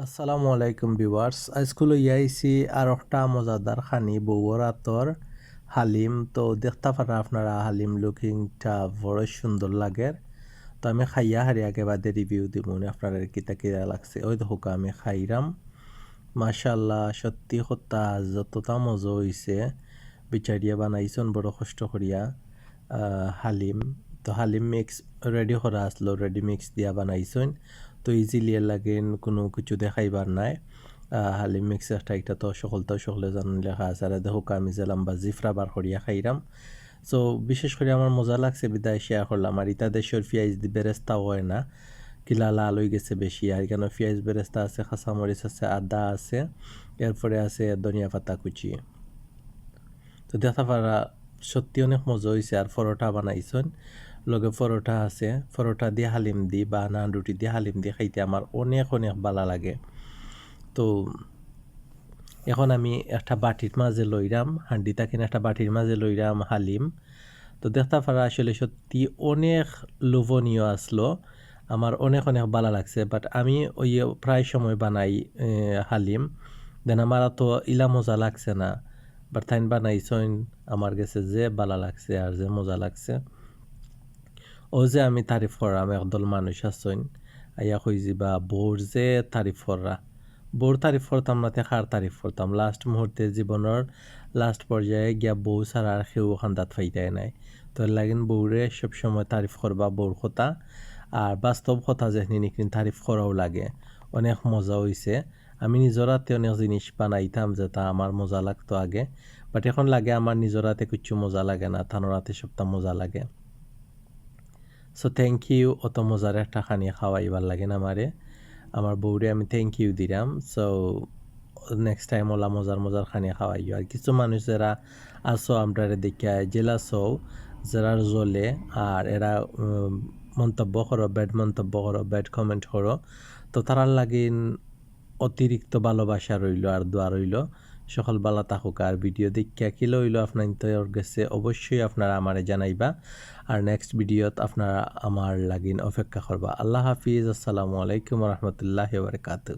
আসসালামু আলাইকুম ভিউয়ার্স। আজকুলো ইয়াইছি আর একটা মজাদার খানি বৌরাতর হালিম। তো দেখতে পারা আপনারা, হালিম লুকিংটা বড় সুন্দর লাগে। তো আমি খাইয়া হারি আগে বাদে রিভিউ দিব আপনারা কিতা কিতা লাগছে। ওই দেখো আমি খাইরাম। মাশাল্লাহ সত্যি হত্যা যতটা মজা হয়েছে বিচারিয়া বানাইছন, বড় কষ্ট করিয়া হালিম। তো হালিম মিক্স রেডি করা আসলো রেডি মিক্স দিয়া বানাইছন। তো ইজিলি লাগেন কোনো কিছু দেখাইবার নাই। হালিম মিক্স একটা এটা তো সকলটাও সকলে জানেন লেখা আছে। আর দেখো আমি যেলাম বা জিফরা বার করিয়া খাইরাম সো বিশেষ করে আমার মজা লাগছে বিদায় শেয়ার করলাম আর ইতা দেশের পিঁয়াজ বেরেস্তাও হয় না। কিলা লাল হয়ে গেছে বেশি আর কেন পিঁয়াজ বেরেস্তা আছে খাঁচামরিচ আছে, আদা আছে। এরপরে আছে ধনিয়া পাতা কুচি। তো দেখা পারা সত্যি অনেক মজা হয়েছে আর পরোটা বানাইছেন। লগে পরোটা আছে, পরোটা দিয়ে হালিম দি বা নান রুটি দিয়ে হালিম দিয়ে খাইতে আমার অনেক অনেক ভালো লাগে। তো এখন আমি একটা বাটির মাঝে লইরাম, হান্ডি থাকেন একটা বাটির মাঝে লইরাম হালিম। তো দেখতে পারা আসলে সত্যি অনেক লোভনীয় আসলো, আমার অনেক অনেক ভালো লাগছে বাট আমি ওই প্রায় সময় বানাই হালিম। দেন আমার তো ইলা মজা লাগছে না বাট তাইন বানাইছইন, আমার কাছে যে ভালো লাগছে আর যে মজা লাগছে। ও যে আমি তারিফ করাম একদল মানুষ আছেন আইয়া কই যাবা বোর যে তারিফ করা। বোর তারিফ করতাম না খার তারিফ করতাম? লাস্ট মুহূর্তে জীবনের লাস্ট পর্যায়ে গিয়া বউ ছাড়া আর কেউ খান্দাত ফাইতাই নাই। তো লাগিন বউরে সবসময় তারিফ করবা বউর কথা। আর বাস্তব কথা যেখানে নিকিন তারিফ করাও লাগে। অনেক মজা হয়েছে আমি নিজের হাতে অনেক জিনিস বানাইতাম যে তা আমার মজা লাগতো আগে। বাট এখন লাগে আমার নিজের হাতে কিছু মজা লাগে না, থানোর হাতে সবটা মজা লাগে। সো থ্যাংক ইউ অত মজার একটা খানি খাওয়াইবার লাগে না আমারে। আমার বউরে আমি থ্যাংক ইউ দিলাম সো নেক্সট টাইম ওলা মজার মজার খানি খাওয়াইও। আর কিছু মানুষ যারা আসো আমরা দেখিয়া জেলা সৌ যারা জ্বলে আর এরা মন্তব্য করো ব্যাড মন্তব্য করো ব্যাড কমেন্ট করো, তো তারার লাগিন অতিরিক্ত ভালোবাসা রইল, আর দোয়া রইল। সকল বালা থাকুক আর ভিডিও দেখিয়া কি লইল আপনার ইন্টার গেছে, অবশ্যই আপনারা আমারে জানাইবা। আর নেক্সট ভিডিওত আপনারা আমার লাগিন অপেক্ষা করবা। আল্লাহ হাফিজ, আসসালামু আলাইকুম রহমতুল্লাহ বারকাতু